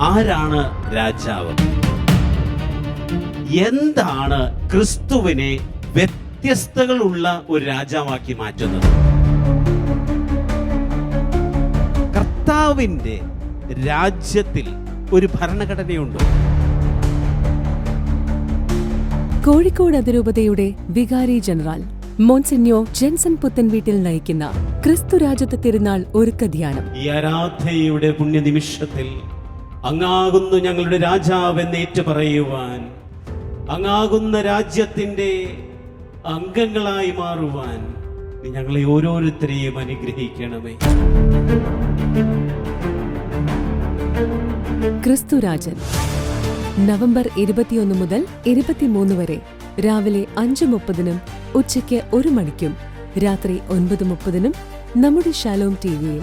ആരാണ് രാജാവ്? എന്താണ് ക്രിസ്തുവിനെ വ്യത്യസ്തകളുള്ള ഒരു രാജാവാക്കി മാറ്റുന്നത്? കർത്താവിന്റെ രാജ്യത്തിൽ ഒരു ഭരണഘടനയുണ്ട്? കോഴിക്കോട് അതിരൂപതയുടെ വികാരി ജനറൽ മോൺസിന്യോ ജെൻസൺ പുത്തൻ വീട്ടിൽ നയിക്കുന്ന ക്രിസ്തു രാജ്യത്തെ തിരുനാൾ ഒരുക്ക ധ്യാനം ഈ ആരാധനയുടെ പുണ്യനിമിഷത്തിൽ അങ്ങാകുന്നു ഞങ്ങളുടെ രാജാവ് എന്ന് ഏറ്റുപറയുവാൻ അങ്ങാകുന്ന രാജ്യത്തിന്റെ അംഗങ്ങളായി മാറുവാൻ ഞങ്ങളെ ഓരോരുത്തരെയും അനുഗ്രഹിക്കണമേ. ക്രിസ്തുരാജൻ. നവംബർ ഇരുപത്തിയൊന്ന് മുതൽ ഇരുപത്തിമൂന്ന് വരെ രാവിലെ അഞ്ച് മുപ്പതിനും ഉച്ചയ്ക്ക് ഒരു മണിക്കും രാത്രി ഒൻപത് മുപ്പതിനും നമ്മുടെ ഷാലോം ടിവിയിൽ